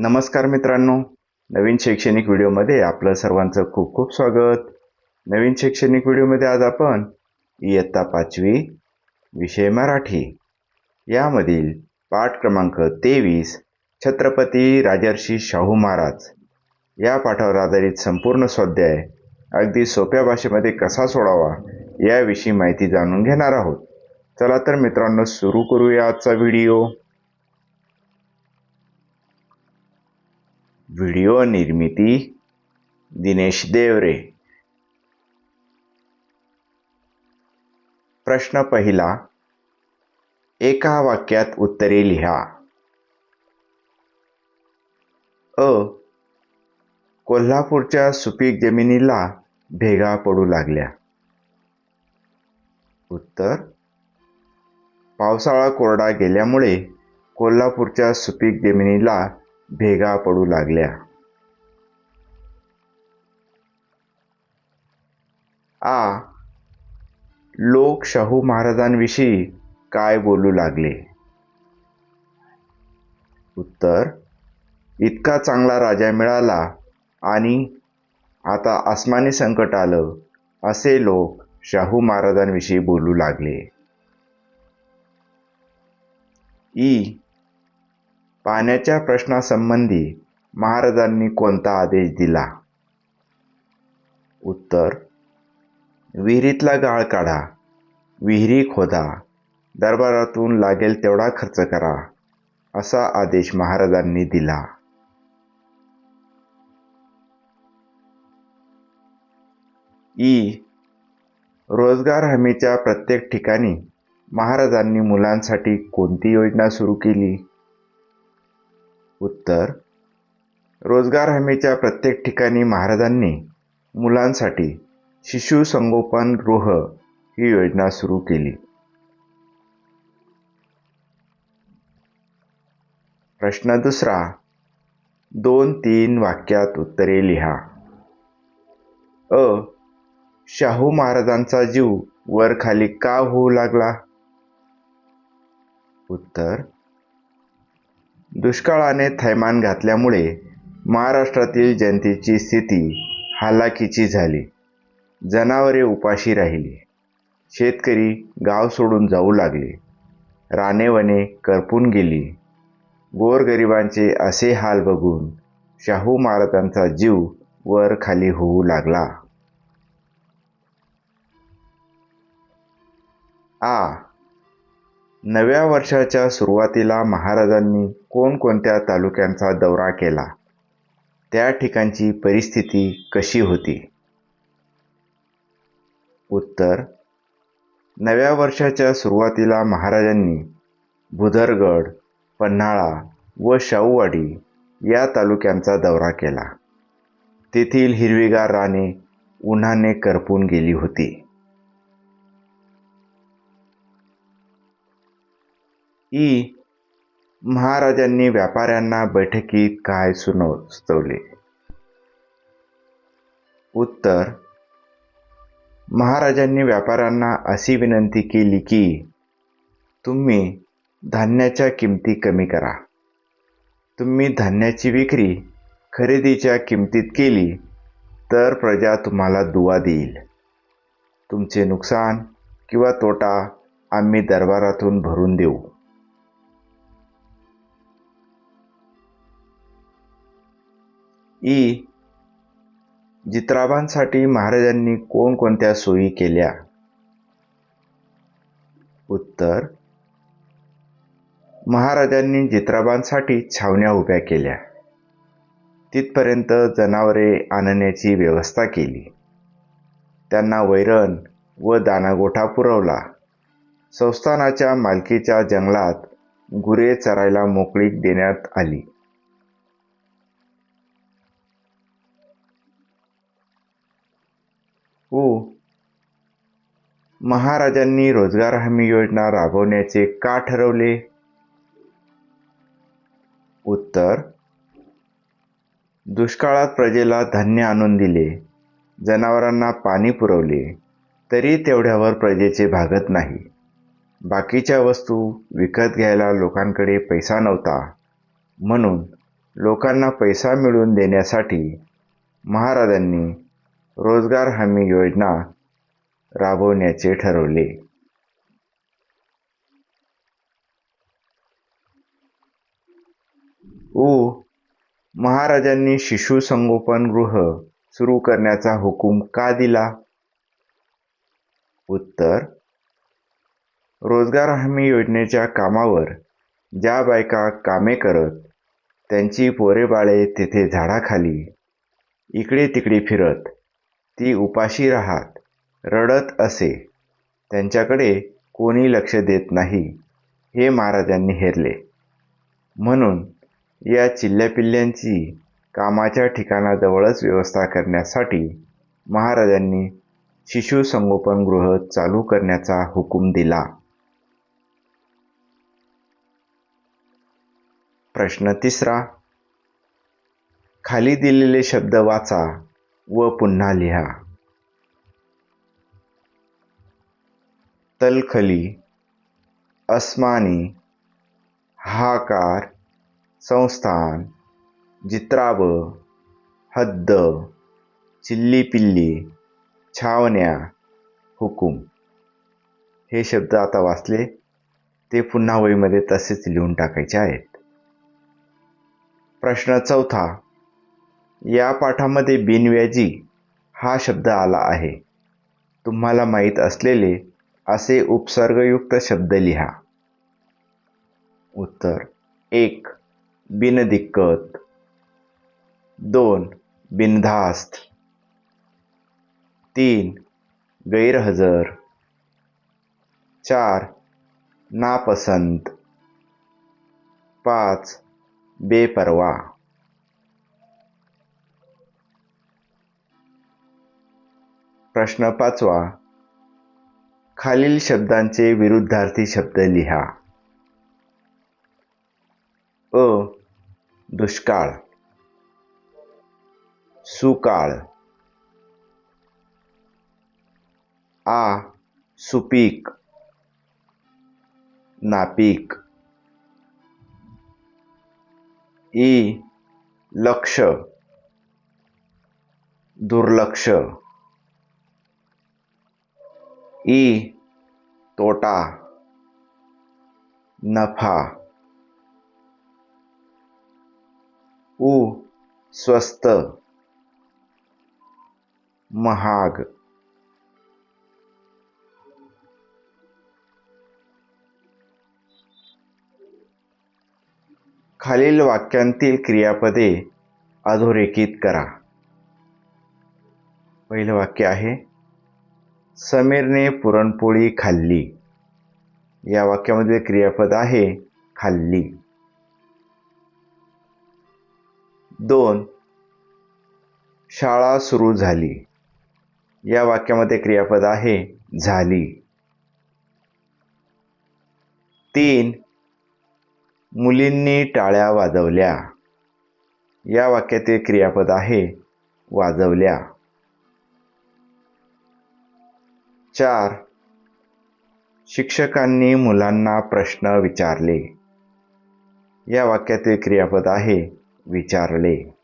नमस्कार मित्रांनो. नवीन शैक्षणिक व्हिडिओमध्ये आपलं सर्वांचं खूप खूप स्वागत. नवीन शैक्षणिक व्हिडिओमध्ये आज आपण इयत्ता पाचवी विषय मराठी. यामधील पाठ क्रमांक तेवीस छत्रपती राजर्षी शाहू महाराज. या पाठावर आधारित संपूर्ण स्वाध्याय अगदी सोप्या भाषेमध्ये कसा सोडावा याविषयी माहिती जाणून घेणार आहोत. चला तर मित्रांनो सुरू करूया आजचा व्हिडिओ. व्हिडिओ निर्मिती दिनेश देवरे. प्रश्न पहिला एका वाक्यात उत्तरे लिहा. अ कोल्हापूरच्या सुपीक जमिनीला भेगा पडू लागल्या. उत्तर पावसाळा कोरडा गेल्यामुळे कोल्हापूरच्या सुपीक जमिनीला भेगा पडू लागल्या. आ लोक शाहू महाराजांविषयी काय बोलू लागले? उत्तर इतका चांगला राजा मिळाला आणि आता आसमानी संकट आलं असे लोक शाहू महाराजांविषयी बोलू लागले. ई पाण्याच्या प्रश्नासंबंधी महाराजांनी कोणता आदेश दिला? उत्तर विहिरीतला गाळ काढा विहिरी खोदा दरबारातून लागेल तेवढा खर्च करा असा आदेश महाराजांनी दिला. ई रोजगार हमीच्या प्रत्येक ठिकाणी महाराजांनी मुलांसाठी कोणती योजना सुरू केली? उत्तर रोजगार हमीच्या प्रत्येक ठिकाणी महाराजांनी मुलांसाठी शिशु संगोपन गृह ही योजना सुरू केली. प्रश्न दुसरा दोन तीन वाक्यात उत्तरे लिहा. अ शाहू महाराजांचा जीव वर खाली का होऊ लागला? उत्तर दुष्काळाने थैमान घातल्यामुळे महाराष्ट्रातील जनतेची स्थिती हालाकीची झाली. जनावरे उपाशी राहिली. शेतकरी गाव सोडून जाऊ लागले. रानेवने करपून गेली. गोरगरिबांचे असे हाल बघून शाहू महाराजांचा जीव वर खाली होऊ लागला. आ. नव्या वर्षाच्या सुरुवातीला महाराजांनी कोणकोणत्या तालुक्यांचा दौरा केला? त्या ठिकाणची परिस्थिती कशी होती? उत्तर नव्या वर्षाच्या सुरुवातीला महाराजांनी भुदरगड पन्हाळा व शाहूवाडी या तालुक्यांचा दौरा केला. तेथील हिरवीगार राणे उन्हाने करपून गेली होती. ई. महाराजांनी व्यापाऱ्यांना बैठकीत काय सुनव सुचवले? उत्तर महाराजांनी व्यापाऱ्यांना अशी विनंती केली की तुम्ही धान्याच्या किमती कमी करा. तुम्ही धान्याची विक्री खरेदीच्या किमतीत केली तर प्रजा तुम्हाला दुवा देईल. तुमचे नुकसान किंवा तोटा आम्ही दरबारातून भरून देऊ. ई. जित्राबांसाठी महाराजांनी कोणकोणत्या सोयी केल्या? उत्तर महाराजांनी जित्राबांसाठी छावण्या उभ्या केल्या. तिथपर्यंत जनावरे आणण्याची व्यवस्था केली. त्यांना वैरण व दानागोठा पुरवला. संस्थानाच्या मालकीच्या जंगलात गुरे चरायला मोकळीक देण्यात आली. उ महाराजांनी रोजगार हमी योजना राबवण्याचे का ठरवले? उत्तर दुष्काळात प्रजेला धान्य आणून दिले जनावरांना पाणी पुरवले तरी तेवढ्यावर प्रजेचे भागत नाही. बाकीच्या वस्तू विकत घ्यायला लोकांकडे पैसा नव्हता. म्हणून लोकांना पैसा मिळवून देण्यासाठी महाराजांनी रोजगार हमी योजना राबवण्याचे ठरवले. उ. महाराजांनी शिशु संगोपनगृह सुरू करण्याचा हुकूम का दिला? उत्तर रोजगार हमी योजनेच्या कामावर ज्या बायका कामे करत त्यांची पोरेबाळे तेथे झाडाखाली इकडे तिकडे फिरत ती उपाशी राहात रडत असे. त्यांच्याकडे कोणी लक्ष देत नाही. हे महाराजांनी हेरले. म्हणून या चिल्ल्यापिल्ल्यांची कामाच्या ठिकाणाजवळच व्यवस्था करण्यासाठी महाराजांनी शिशु संगोपनगृह चालू करण्याचा हुकूम दिला. प्रश्न तिसरा. खाली दिलेले शब्द वाचा. व पुन्हा लिहा. तलखली अस्मानी हाकार संस्थान जित्राव हद्द चिल्लीपिल्ली छावण्या हुकूम. हे शब्द आता वाचले ते पुन्हा वहीमध्ये तसेच लिहून टाकायचे आहेत. प्रश्न चौथा या पाठामध्ये बिनव्याजी हा शब्द आला आहे. तुम्हाला माहीत असलेले असे उपसर्गयुक्त शब्द लिहा. उत्तर एक बिनदिक्कत. दोन बिनधास्त. तीन गैरहजर. चार नापसंत. पाच बेपरवा. प्रश्न पाचवा. खालील शब्दांचे विरुद्धार्थी शब्द लिहा. अ. दुष्काळ. सुकाळ. आ. सुपीक. नापीक. ई. लक्ष. दुर्लक्ष. ई तोटा नफा उ स्वस्त महाग खालील वाक्यांतील क्रियापदे अधोरेखित करा पहिलं वाक्य आहे समीरने पुरणपोळी खाल्ली. या वाक्यामध्ये क्रियापद आहे खाल्ली. दोन. शाळा सुरू झाली. या वाक्यामध्ये क्रियापद आहे झाली. तीन. मुलींनी टाळ्या वाजवल्या. या वाक्यातील क्रियापद आहे वाजवल्या. चार. शिक्षकांनी मुलांना प्रश्न विचारले. या वाक्यातील क्रियापद आहे विचारले.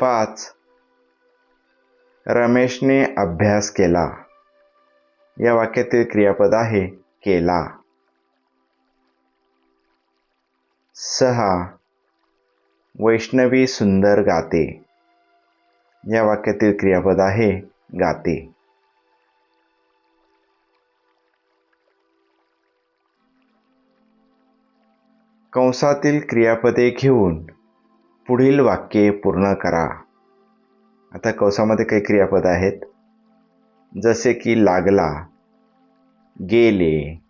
पाच. रमेशने अभ्यास केला. या वाक्यातील क्रियापद आहे केला. सहा. वैष्णवी सुंदर गाते. या वाक्यातील क्रियापद आहे गाते. कंसातील क्रियापदे घेऊन पुढील वाक्ये पूर्ण करा. आता कंसामध्ये काही क्रियापद आहेत. जसे की लागला गेले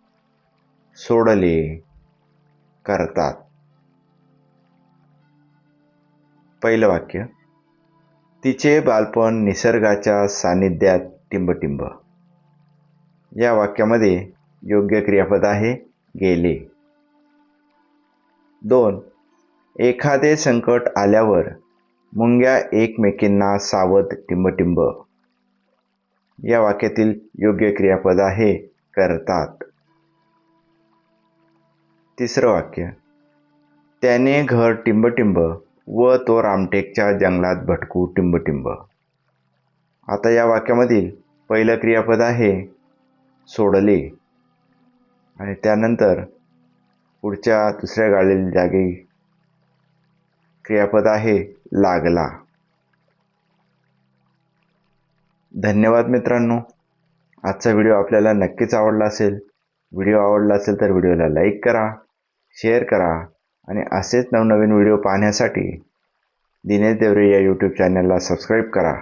सोडले करतात. पहिलं वाक्य. तिचे बालपण निसर्गाच्या सानिध्यात टिंबटिंब. या वाक्यामध्ये योग्य क्रियापद आहे गेले. दोन एखादे संकट आल्यावर मुंग्या एकमेकींना सावध टिंबटिंब. या वाक्यातील योग्य क्रियापद आहे करतात. तिसरं वाक्य त्याने घर टिंबटिंब व तो रामटेकच्या जंगलात भटकू टिंबटिंब. आता या वाक्यामधील पहिलं क्रियापद आहे सोडले. आणि त्यानंतर पुढच्या दुसऱ्या गाळलेल्या जागी क्रियापद आहे लागला. धन्यवाद मित्रांनो. आजचा व्हिडिओ आपल्याला नक्कीच आवडला असेल. व्हिडिओ आवडला असेल तर व्हिडिओला लाईक करा शेअर करा. आणि असेच नवनवीन व्हिडिओ पाहण्यासाठी दिनेश देवरे या यूट्यूब चॅनलला सबस्क्राईब करा.